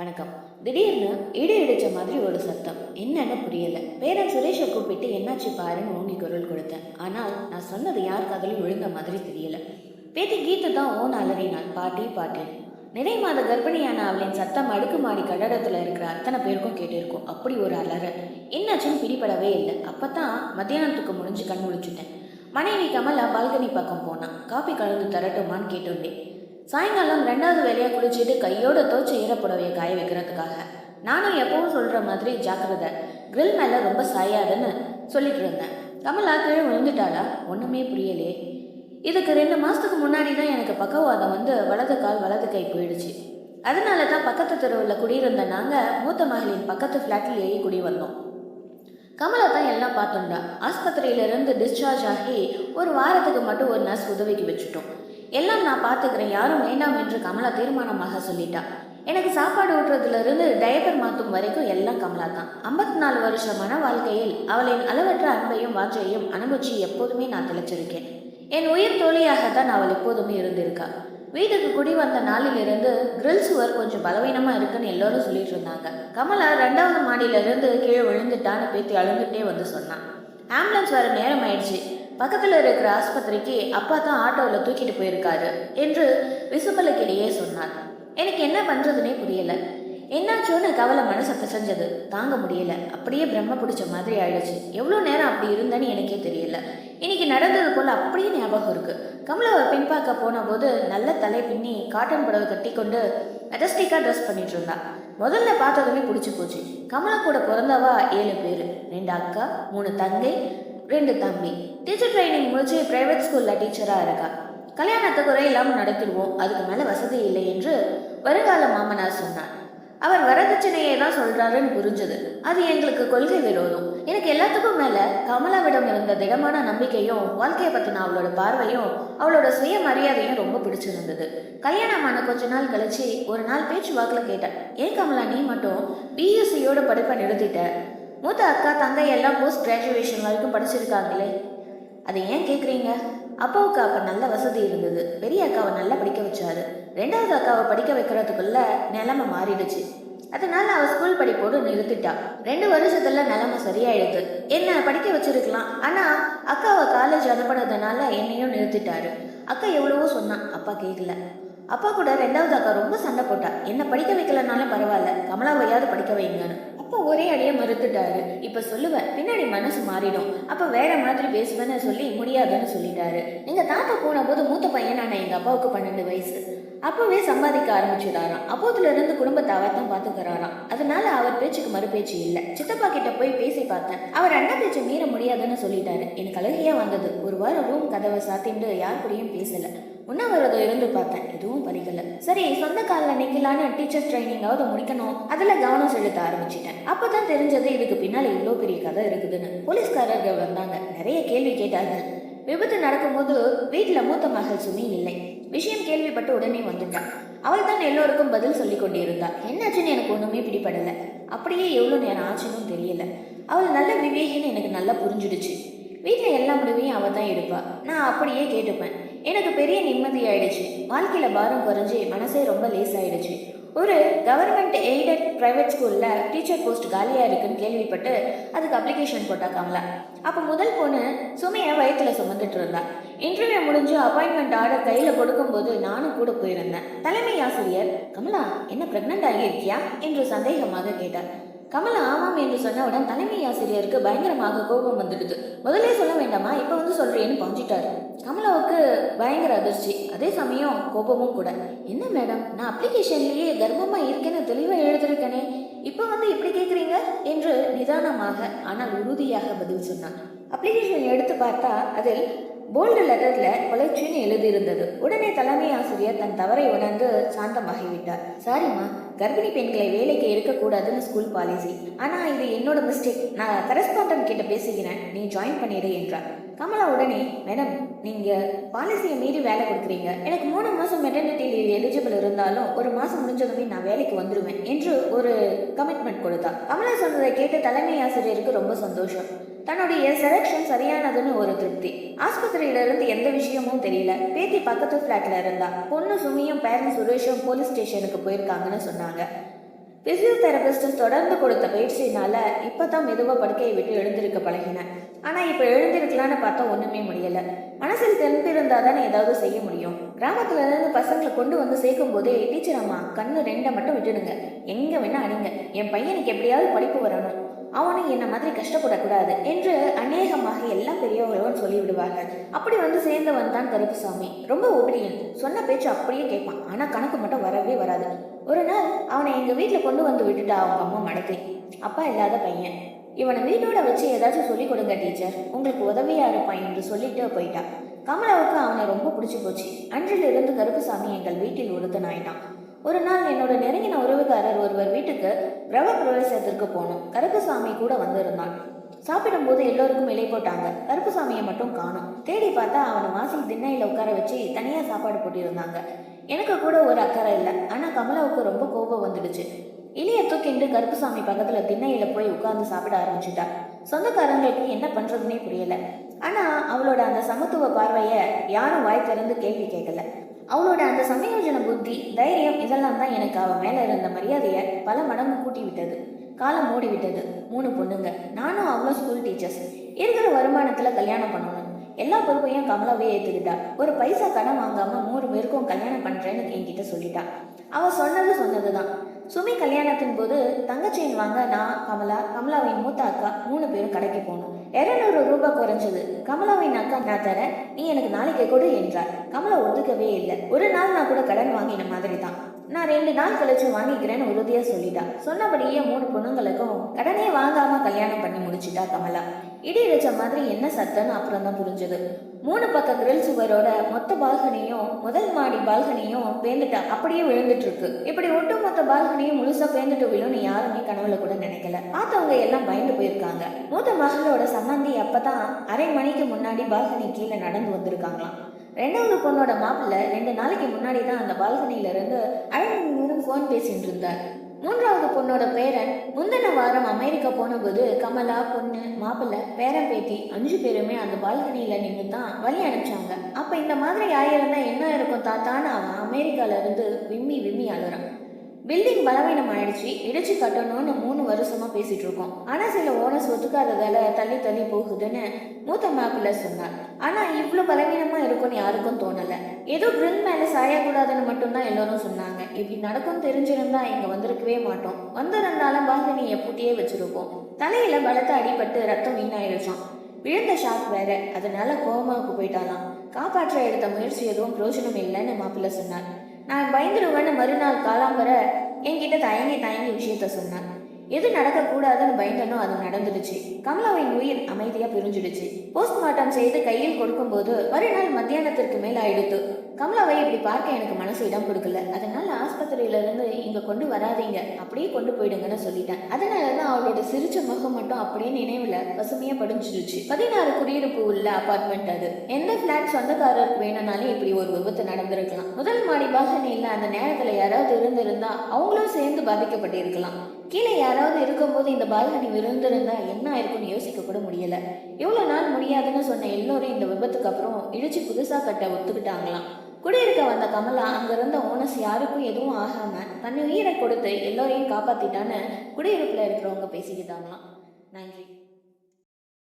வணக்கம். திடீர்னு இடி இடிச்ச மாதிரி ஒரு சத்தம். என்னன்னு புரியல. பேரன் சுரேஷை கூப்பிட்டு என்னாச்சு பாருன்னு ஓங்கி குரல் கொடுத்தேன். ஆனால் நான் சொன்னது யார் காதலும் விழுந்த மாதிரி தெரியல. பேத்தி கீத்து தான் ஓன் அலறினான் பாட்டி பாட்டி. நிறை மாத கர்ப்பிணியான அவளின் சத்தம் அடுக்குமாடி கட்டடத்தில் இருக்கிற அத்தனை பேருக்கும் கேட்டிருக்கோம். அப்படி ஒரு அலறல் என்னாச்சுன்னு பிடிபடவே இல்லை. அப்போ தான் மத்தியானத்துக்கு முடிஞ்சு கண் முழிச்சுட்டேன். மனைவி கமலா பால்கனி பக்கம் போனான். காப்பி கலந்து தரட்டுமான்னு கேட்டிருந்தேன் சாயங்காலம் ரெண்டாவது வேலையாக குளிச்சுட்டு கையோட தோச்சு ஈரப்புடவையை காய வைக்கிறதுக்காக. நானும் எப்பவும் சொல்கிற மாதிரி ஜாக்கிரதை. கிரில் மேலே ரொம்ப சாயாதுன்னு சொல்லிட்டு இருந்தேன். கமலா கீழே விழுந்துட்டாளா? ஒன்றுமே புரியலையே இதுக்கு ரெண்டு மாதத்துக்கு முன்னாடி தான் எனக்கு பக்கவாதம் வந்து வலது கால் வலது கை போயிடுச்சு. அதனால தான் பக்கத்து தெருவில் குடியிருந்த நாங்கள் மூத்த மகளின் பக்கத்து ஃப்ளாட்டில் ஏறி குடி வந்தோம். கமலா தான் எல்லாம் பார்த்தோம்டா ஆஸ்பத்திரியிலேருந்து டிஸ்சார்ஜ் ஆகி ஒரு வாரத்துக்கு மட்டும் ஒரு நர்ஸ் உதவிக்கு வச்சுட்டோம். எல்லாம் நான் பார்த்துக்கிறேன். யாரும் வேண்டாம் என்று கமலா தீர்மானமாக சொல்லிட்டா. எனக்கு சாப்பாடு ஊட்டுறதுலேருந்து டயப்பர் மாற்றும் வரைக்கும் எல்லாம் கமலா தான். ஐம்பத்தி நாலு வருஷமான வாழ்க்கையில் அவளின் அளவற்ற அன்பையும் வாஞ்சையும் அனுபவிச்சு எப்போதுமே நான் திளைச்சிருக்கேன். என் உயிர் தோழியாகத்தான் அவள் எப்போதுமே இருந்திருக்கா. வீட்டுக்கு குடி வந்த நாளிலிருந்து கிரில் சுவர் கொஞ்சம் பலவீனமாக இருக்குன்னு எல்லோரும் சொல்லிட்டு இருந்தாங்க. கமலா ரெண்டாவது மாடியிலிருந்து கீழே விழுந்துட்டான்னு பேத்தி அழுந்துட்டே வந்து சொன்னான். ஆம்புலன்ஸ் வர நேரம் ஆயிடுச்சு. பக்கத்தில் இருக்கிற ஆஸ்பத்திரிக்கு அப்பா தான் ஆட்டோவில் தூக்கிட்டு போயிருக்காரு என்று விசுமலுக்கிடையே சொன்னார். எனக்கு என்ன பண்ணுறதுனே புரியல. என்னாச்சோன்னு கவலை மனசை பிசைஞ்சது. தாங்க முடியல. அப்படியே பிரம்ம பிடிச்ச மாதிரி ஆயிடுச்சு. எவ்வளோ நேரம் அப்படி இருந்தேன்னு எனக்கே தெரியல. இன்னைக்கு நடந்தது போல் அப்படியே ஞாபகம் இருக்கு. கமலாவை பின்பாக்க போன போது நல்ல தலை பின்னி காட்டன் புடவை கட்டி கொண்டு மெஜஸ்டிக்காக ட்ரெஸ் பண்ணிட்டு இருந்தா. முதல்ல பார்த்ததுமே பிடிச்சி போச்சு. கமலா கூட பிறந்தவா ஏழு பேர். ரெண்டு அக்கா மூணு தங்கை ரெண்டு தம்பி. டீச்சர் ட்ரைனிங் முடிச்சு பிரைவேட் ஸ்கூலில் டீச்சராக இருக்கா. கல்யாணத்துக்கு குறை இல்லாமல் நடத்திடுவோம். அதுக்கு மேலே வசதி இல்லை என்று வருங்கால மாமனார் சொன்னார். அவர் வரதட்சணையை தான் சொல்கிறாருன்னு புரிஞ்சது. அது எங்களுக்கு கொள்கை விரோதம். எனக்கு எல்லாத்துக்கும் மேலே கமலாவிடம் இருந்த திடமான நம்பிக்கையும் வாழ்க்கையை பற்றின அவளோட பார்வையும் அவளோட சுய மரியாதையும் ரொம்ப பிடிச்சிருந்தது. கல்யாணமான கொஞ்ச நாள் கழிச்சு ஒரு நாள் பேச்சு வாக்கில் கேட்டேன். ஏன் கமலா நீ மட்டும் பிஎஸ்சியோட படிப்பை நிறுத்திட்ட? மூத்த அக்கா தங்கை எல்லாம் போஸ்ட் கிராஜுவேஷன் வரைக்கும் படிச்சிருக்காங்களே. அதை ஏன் கேட்குறீங்க அப்பாவுக்கு அப்போ நல்ல வசதி இருந்தது. பெரிய அக்காவை நல்லா படிக்க வச்சாரு. ரெண்டாவது அக்காவை படிக்க வைக்கிறதுக்குள்ள நிலைமை மாறிடுச்சு. அதனால அவ ஸ்கூல் படிப்போடு நிறுத்திட்டா. ரெண்டு வருஷத்துல நிலைமை சரியாயிடுது. என்ன படிக்க வச்சிருக்கலாம். ஆனா அக்காவை காலேஜ் அனுப்பினதுனால என்னையும் நிறுத்திட்டாரு. அக்கா எவ்வளவோ சொன்னான். அப்பா கேட்கல அப்பா கூட ரெண்டாவது அக்கா ரொம்ப சண்டை போட்டா. என்ன படிக்க வைக்கலனாலும் பரவாயில்ல. கமலாவையாவது படிக்க வைங்கன்னு. அப்பா ஒரே அடியே மறுத்துட்டாரு. இப்ப சொல்லுவேன் பின்னாடி மனசு மாறிடும். அப்ப வேற மாதிரி பேசுவேன்னு சொல்லி முடியாதுன்னு சொல்லிட்டாரு. எங்க தாத்தா போன போது மூத்த பையனான எங்க அப்பாவுக்கு பன்னெண்டு வயசு. அப்பவே சம்பாதிக்க ஆரம்பிச்சிடாராம் அப்போதுல இருந்து குடும்பத்தை அவர் தான் பாத்துக்கிறாராம். அதனால அவர் பேச்சுக்கு மறு பேச்சு இல்ல. சித்தப்பா கிட்ட போய் பேசி பார்த்தேன். அவர் அண்ணா பேச்சு மீற முடியாதுன்னு சொல்லிட்டாரு. எனக்கு அழகியா வந்தது. ஒரு வாரம் ரூம் கதவை சாத்திட்டு யார் கூடயும் பேசல. உண்ணாவிரதம் இருந்து பார்த்தேன். எதுவும் பலிக்கல சரி சொந்த காலில் நிக்கலான்னு டீச்சர் ட்ரைனிங்காவது முடிக்கணும். அதில் கவனம் செலுத்த ஆரம்பிச்சிட்டேன். அப்போ தான் தெரிஞ்சது இதுக்கு பின்னால் இவ்வளோ பெரிய கதை இருக்குதுன்னு. போலீஸ்காரர்கள் வந்தாங்க. நிறைய கேள்வி கேட்டாங்க. விபத்து நடக்கும்போது வீட்டில் மூத்த மகள் சுமி இல்லை. விஷயம் கேள்விப்பட்டு உடனே வந்துட்டான். அவள் தான் எல்லோருக்கும் பதில் சொல்லி கொண்டிருந்தா. என்னாச்சுன்னு எனக்கு ஒன்றுமே பிடிபடலை. அப்படியே எவ்வளோ நேரம் ஆச்சுன்னு தெரியல. அவள் நல்ல விவேகின்னு எனக்கு நல்லா புரிஞ்சிடுச்சு. வீட்டில் எல்லா முடிவையும் அவள் தான் எடுப்பாள் நான் அப்படியே கேட்டுப்பேன். எனக்கு பெரிய நிம்மதி ஆயிடுச்சு வாழ்க்கையில் பாரம் குறைஞ்சி மனசே ரொம்ப லேஸ் ஆயிடுச்சு ஒரு கவர்மெண்ட் எய்டட் ப்ரைவேட் ஸ்கூலில் டீச்சர் போஸ்ட் காலியாக இருக்குன்னு கேள்விப்பட்டு அதுக்கு அப்ளிகேஷன் போட்டாக்காங்களா அப்போ முதல் பொண்ணு சுமையை வயிற்றில் சுமந்துட்டு இருந்தா. இன்டர்வியூ முடிஞ்சு அப்பாயின்மெண்ட் ஆர்டர் கையில் கொடுக்கும்போது நானும் கூட போயிருந்தேன். தலைமை ஆசிரியர் கமலா என்ன ப்ரெக்னென்ட் ஆகியிருக்கியா என்று சந்தேகமாக கேட்டார். கமலா ஆமாம் என்று சொன்னவுடன் தலைமை ஆசிரியருக்கு பயங்கரமாக கோபம் வந்துடுது. முதல்ல சொல்ல வேண்டாமா? இப்போ வந்து சொல்றேன்னு பாஞ்சிட்டாரு. கமலாவுக்கு பயங்கர அதிர்ச்சி. அதே சமயம் கோபமும் கூட. என்ன மேடம்? நான் அப்ளிகேஷன்லேயே கர்ப்பமா இருக்கேன்னு தெளிவாக எழுதிருக்கேனே இப்போ வந்து இப்படி கேட்குறீங்க என்று நிதானமாக ஆனால் உறுதியாக பதில் சொன்னான். அப்ளிகேஷன் எடுத்து பார்த்தா அதில் போல்டு லெட்டரில் கொலைச்சின்னு எழுதியிருந்தது. உடனே தலைமை ஆசிரியர் தன் தவறை உணர்ந்து சாந்தமாகிவிட்டார். சாரிம்மா கர்ப்பிணி பெண்களை வேலைக்கு இருக்கக்கூடாதுன்னு ஸ்கூல் பாலிசி ஆனால் இது என்னோட மிஸ்டேக் நான் கரஸ்பாண்டன் கிட்ட பேசுகிறேன். நீ ஜாயின் பண்ணிடு என்றார். கமலா உடனே மேடம் நீங்கள் பாலிசியை மீறி வேலை கொடுக்குறீங்க. எனக்கு மூணு மாதம் மெட்டர்னிட்டி லீவ் எலிஜிபிள் இருந்தாலும் ஒரு மாதம் முடிஞ்சதுமே நான் வேலைக்கு வந்துடுவேன் என்று ஒரு கமிட்மெண்ட் கொடுத்தா கமலா சொன்னதை கேட்டு தலைமை ஆசிரியருக்கு ரொம்ப சந்தோஷம். தன்னுடைய செலெக்ஷன் சரியானதுன்னு ஒரு திருப்தி. ஆஸ்பத்திரியில இருந்து எந்த விஷயமும் தெரியல. பேத்தி பக்கத்து ஃப்ளாட்ல இருந்தா. பொண்ணு சுமியும் பேரண்ட் சுரேஷும் போலீஸ் ஸ்டேஷனுக்கு போயிருக்காங்கன்னு சொன்னாங்க. பிசியோதெரபிஸ்ட் தொடர்ந்து கொடுத்த பயிற்சியினால இப்போ தான் மெதுவாக படுக்கையை விட்டு எழுந்திருக்க பழகினேன் ஆனால் இப்போ எழுந்திருக்கலான்னு பார்த்தா ஒன்றுமே முடியல. மனசில் தெம்பு இருந்தால் தானே ஏதாவது செய்ய முடியும். கிராமத்துல இருந்து பசங்களை கொண்டு வந்து சேர்க்கும் போதே டீச்சர் அம்மா கண்ணு ரெண்டை மட்டும் விட்டுடுங்க. எங்கே வேணா அடிங்க என் பையனுக்கு எப்படியாவது படிப்பு வரணும். அவனும் என்ன மாதிரி கஷ்டப்படக்கூடாது என்று அநேகமாக எல்லா பெரியவர்களும் சொல்லிவிடுவார்கள். அப்படி வந்து சேர்ந்தவன் தான் கருப்புசாமி. ரொம்ப ஒபிடியன். சொன்ன பேச்சு அப்படியே கேட்பான். ஆனால் கணக்கு மட்டும் வரவே வராது. ஒரு நாள் அவனை எங்கள் வீட்டில் கொண்டு வந்து விட்டுட்டா அவங்க அம்மா மடக்கை. அப்பா இல்லாத பையன். இவனை வீட்டோட வச்சு ஏதாச்சும் சொல்லிக் கொடுங்க டீச்சர். உங்களுக்கு உதவியாக இருப்பான் என்று சொல்லிட்டு போயிட்டான் கமலாவுக்கு அவனை ரொம்ப பிடிச்சி போச்சு. அன்றிலிருந்து கருப்புசாமி எங்கள் வீட்டில் ஒருத்தன் ஆயிட்டான் ஒரு நாள் என்னோட நெருங்கின உறவுக்காரர் ஒருவர் வீட்டுக்கு பிரவ பிரவேசத்திற்கு போனோம். கருப்புசாமி கூட வந்திருந்தான். சாப்பிடும்போது எல்லோருக்கும் இலை போட்டாங்க. கருப்புசாமியை மட்டும் காணும். தேடி பார்த்தா அவனை வாசல் திண்ணையில் உட்கார வச்சு தனியாக சாப்பாடு போட்டிருந்தாங்க. எனக்கு கூட ஒரு அக்கறை இல்லை. ஆனால் கமலாவுக்கு ரொம்ப கோபம் வந்துடுச்சு. இலையை தூக்கிண்டு கருப்புசாமி பக்கத்தில் திண்ணையில் போய் உட்கார்ந்து சாப்பிட ஆரம்பிச்சிட்டா. சொந்தக்காரங்களுக்கு என்ன பண்ணுறதுனே புரியலை. ஆனால் அவளோட அந்த சமத்துவ பார்வையை யாரும் வாய் திறந்து கேள்வி கேட்கல. அவளோட அந்த சமயோஜன புத்தி தைரியம் இதெல்லாம் தான் எனக்கு அவள் மேலே இருந்த மரியாதையை பல மடங்கு கூட்டி விட்டது காலம் மூடி விட்டது மூணு பொண்ணுங்க. நானும் அவ்வளோ ஸ்கூல் டீச்சர்ஸ் இருக்கிற வருமானத்தில் கல்யாணம் பண்ணணும். எல்லா பொறுப்பையும் கமலாவே ஏற்றுக்கிட்டா ஒரு பைசா கடன் வாங்காம மூணு பேருக்கும் கல்யாணம் பண்ணுறேன்னு என்கிட்ட சொல்லிட்டா. அவள் சொன்னது சொன்னது தான் சுமி கல்யாணத்தின் போது தங்கச்செயின் வாங்க நான் கமலா கமலாவின் மூத்த அக்கா மூணு பேரும் கடைக்கு போனோம். இரநூறு ரூபாய் குறைஞ்சது. கமலாவின் அக்கா நான் தரேன். நீ எனக்கு நாளைக்கு கொடு என்றார். கமலா ஒத்துக்கவே இல்லை. ஒரு நாள் நான் கூட கடன் வாங்கின மாதிரி தான் நான் ரெண்டு நாள் கழிச்சு வாங்கிக்கிறேன்னு உறுதியாக சொல்லிட்டா. சொன்னபடியே மூணு பொண்ணுங்களுக்கும் கடனே வாங்காம கல்யாணம் பண்ணி முடிச்சிட்டா கமலா. இடி இடிச்ச மாதிரி என்ன சத்தம்னு அப்புறம் தான் புரிஞ்சது. மூணு பக்க கிரில் சுவரோட மொத்த பால்கனியும் முதல் மாடி பால்கனியும் பேந்துட்டு அப்படியே விழுந்துட்டு இருக்கு இப்படி ஒட்டுமொத்த பால்கனியும் முழுசா பேந்துட்டு விழும்னு யாருமே கனவுல கூட நினைக்கல. பார்த்தவங்க எல்லாம் பயந்து போயிருக்காங்க. மூத்த மகளோட சம்மந்தி அப்பதான் அரை மணிக்கு முன்னாடி பால்கனி கீழே நடந்து வந்திருக்காங்களாம். ரெண்டாவது பொண்ணோட மாப்பிள்ளை ரெண்டு நாளைக்கு முன்னாடி தான் அந்த பால்கனியில இருந்து அழகு ஃபோன் பேசிட்டு இருந்தார். மூன்றாவது பொண்ணோட பேரன் முந்தின வாரம் அமெரிக்கா போனபோது கமலா பொண்ணு மாப்பிள்ளை பேரன் பேத்தி அஞ்சு பேருமே அந்த பால்கனியில் நின்று தான் வழி அனுப்பிச்சாங்க. அப்போ இந்த மாதிரி ஆயிருந்தா என்ன இருக்கும் தாத்தான்னு அவன் அமெரிக்காவிலேருந்து விம்மி விம்மி அழுறான். பில்டிங் பலவீனம் ஆயிடுச்சு இடிச்சு கட்டணும்னு மூணு வருஷமா பேசிட்டு இருக்கோம் ஆனா சில ஓனர்ஸ் ஒத்துக்காததால தள்ளி தள்ளி போகுதுன்னு மூத்த மாப்பிள்ள சொன்னார். ஆனா இவ்வளோ பலவீனமா இருக்கும்னு யாருக்கும் தோணல. ஏதோ கிரில் மேல சாயக்கூடாதுன்னு மட்டும்தான் எல்லாரும் சொன்னாங்க. இப்படி நடக்கும் தெரிஞ்சிருந்தா இங்க வந்திருக்கவே மாட்டோம். வந்திருந்தாலும் பால்கனியை பூட்டியே வச்சிருக்கோம். தலையில பலத்த அடிபட்டு ரத்தம் வீணாயிடுச்சான் விழுந்த ஷாக் வேற. அதனால கோமாவுக்கு போயிட்டாலாம். காப்பாற்ற எடுத்த முயற்சி எதுவும் பிரயோஜனம் இல்லைன்னு மாப்பிள்ள சொன்னார். நான் பயந்துடுவேன்னு மறுநாள் காலாம்பர என்கிட்ட தயங்கி தயங்கி விஷயத்த சொன்னான். எது நடக்கக்கூடாதுன்னு பயந்தனோ அது நடந்துடுச்சு. கமலாவின் உயிர் அமைதியாக பிரிஞ்சிடுச்சு. போஸ்ட்மார்ட்டம் செய்து கையில் கொடுக்கும்போது மறுநாள் மத்தியானத்திற்கு மேல் ஆயிடுத்து. கமலாவை இப்படி பார்க்க எனக்கு மனசு இடம் கொடுக்கல. அதனால ஆஸ்பத்திரியிலேருந்து இங்கே கொண்டு வராதீங்க. அப்படியே கொண்டு போயிடுங்கன்னு சொல்லிட்டேன். அதனாலதான் அவளோட சிரிச்ச முகம் மட்டும் அப்படியே நினைவில் பசுமையாக படிஞ்சிருச்சு பதினாறு குடியிருப்பு உள்ள அபார்ட்மெண்ட் அது. எந்த ஃப்ளாட் சொந்தக்காரருக்கு வேணும்னாலும் இப்படி ஒரு விபத்து நடந்திருக்கலாம். முதல் மாடி இல்லை அந்த நேரத்தில் யாராவது இருந்திருந்தா அவங்களும் சேர்ந்து பாதிக்கப்பட்டிருக்கலாம். கீழே யாராவது இருக்கும்போது இந்த பால்கனி விழுந்திருந்தா என்ன ஆயிருக்கும்னு யோசிக்க கூட முடியல. இவ்வளோ நாள் முடியாதுன்னு சொன்ன எல்லோரும் இந்த விபத்துக்கு அப்புறம் இடிச்சு புதுசா கட்ட ஒத்துக்கிட்டாங்களாம். குடியிருக்க வந்த கமலா அங்கிருந்த ஓனஸ் ஓனர்ஸ் யாருக்கும் எதுவும் ஆகாம தன் உயிரை கொடுத்து எல்லோரையும் காப்பாத்திட்டான்னு குடியிருப்புல இருக்கிறவங்க பேசிக்கிட்டாங்களாம். நன்றி.